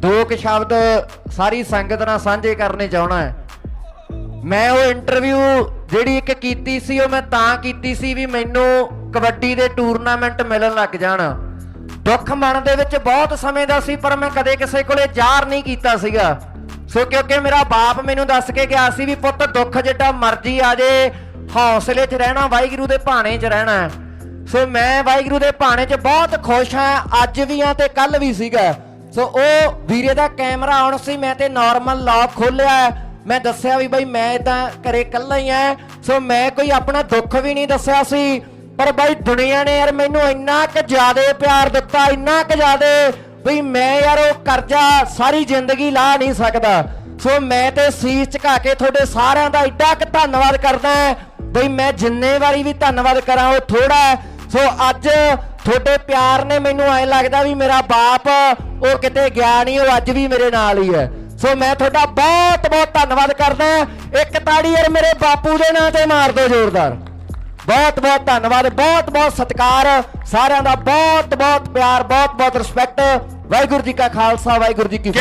ਦੋ ਕੁ ਸ਼ਬਦ ਸਾਰੀ ਸੰਗਤ ਨਾਲ ਸਾਂਝੇ ਕਰਨੇ ਚਾਹਣਾ ਹੈ। ਮੈਂ ਉਹ ਇੰਟਰਵਿਊ ਜਿਹੜੀ ਇੱਕ ਕੀਤੀ ਸੀ, ਉਹ ਮੈਂ ਤਾਂ ਕੀਤੀ ਸੀ ਵੀ ਮੈਨੂੰ ਕਬੱਡੀ ਦੇ ਟੂਰਨਾਮੈਂਟ ਮਿਲਣ ਲੱਗ ਜਾਣ। ਦੁੱਖ ਮਨ ਦੇ ਵਿੱਚ ਬਹੁਤ ਸਮੇਂ ਦਾ ਸੀ, ਪਰ ਮੈਂ ਕਦੇ ਕਿਸੇ ਕੋਲੇ ਜ਼ਾਹਰ ਨਹੀਂ ਕੀਤਾ ਸੀਗਾ। ਸੋ ਕਿਉਂਕਿ ਮੇਰਾ ਬਾਪ ਮੈਨੂੰ ਦੱਸ ਕੇ ਗਿਆ ਸੀ ਵੀ ਪੁੱਤ ਦੁੱਖ ਜਿੱਡਾ ਮਰਜ਼ੀ ਆ ਜੇ ਹੌਸਲੇ 'ਚ ਰਹਿਣਾ, ਵਾਹਿਗੁਰੂ ਦੇ ਭਾਣੇ 'ਚ ਰਹਿਣਾ ਸੋ ਮੈਂ ਵਾਹਿਗੁਰੂ ਦੇ ਭਾਣੇ 'ਚ ਬਹੁਤ ਖੁਸ਼ ਹਾਂ। ਅੱਜ ਵੀ ਆ ਤੇ ਕੱਲ ਵੀ ਸੀਗਾ। ਸੋ ਉਹ ਵੀਰੇ ਦਾ ਕੈਮਰਾ ਆਉਣ ਸੀ, ਮੈਂ ਤੇ ਨਾਰਮਲ ਲੌਕ ਖੋਲਿਆ ਮੈਂ ਦੱਸਿਆ ਵੀ ਬਈ ਮੈਂ ਇਦਾਂ ਘਰੇ ਇਕੱਲਾ ਹੀ ਆ ਸੋ ਮੈਂ ਕੋਈ ਆਪਣਾ ਦੁੱਖ ਵੀ ਨਹੀਂ ਦੱਸਿਆ ਸੀ। ਪਰ ਬਾਈ ਦੁਨੀਆ ਨੇ ਯਾਰ ਮੈਨੂੰ ਇੰਨਾ ਕਿ ਜ਼ਿਆਦੇ ਪਿਆਰ ਦਿੱਤਾ, ਇੰਨਾ ਕਿ ਜ਼ਿਆਦੇ ਵੀ ਮੈਂ ਯਾਰ ਉਹ ਕਰਜ਼ਾ ਸਾਰੀ ਜ਼ਿੰਦਗੀ ਲਾ ਨਹੀਂ ਸਕਦਾ। ਸੋ ਮੈਂ ਤੇ ਸੀਸ ਝੁਕਾ ਕੇ ਤੁਹਾਡੇ ਸਾਰਿਆਂ ਦਾ ਇੱਡਾ ਕਿ ਧੰਨਵਾਦ ਕਰਦਾ ਬਈ ਮੈਂ ਜਿੰਨੇ ਵਾਰੀ ਵੀ ਧੰਨਵਾਦ ਕਰਾਂ, ਉਹ ਥੋੜਾ ਸੋ ਅੱਜ ਤੁਹਾਡੇ ਪਿਆਰ ਨੇ ਮੈਨੂੰ ਐ ਲੱਗਦਾ ਵੀ ਮੇਰਾ ਬਾਪ ਉਹ ਕਿਤੇ ਗਿਆ ਨਹੀਂ, ਉਹ ਅੱਜ ਵੀ ਮੇਰੇ ਨਾਲ ਹੀ ਹੈ। ਸੋ ਮੈਂ ਤੁਹਾਡਾ ਬਹੁਤ ਬਹੁਤ ਧੰਨਵਾਦ ਕਰਦਾ ਇੱਕ ਤਾੜੀ ਯਾਰ ਮੇਰੇ ਬਾਪੂ ਦੇ ਨਾਂ ਤੇ ਮਾਰ ਦਿਓ ਜ਼ੋਰਦਾਰ। ਬਹੁਤ ਬਹੁਤ ਧੰਨਵਾਦ, ਬਹੁਤ ਬਹੁਤ ਸਤਿਕਾਰ। ਸਾਰਿਆਂ ਦਾ ਬਹੁਤ ਬਹੁਤ ਪਿਆਰ, ਬਹੁਤ ਬਹੁਤ ਰਿਸਪੈਕਟ ਵਾਹਿਗੁਰੂ ਜੀ ਕਾ ਖਾਲਸਾ, ਵਾਹਿਗੁਰੂ ਜੀ ਕੀ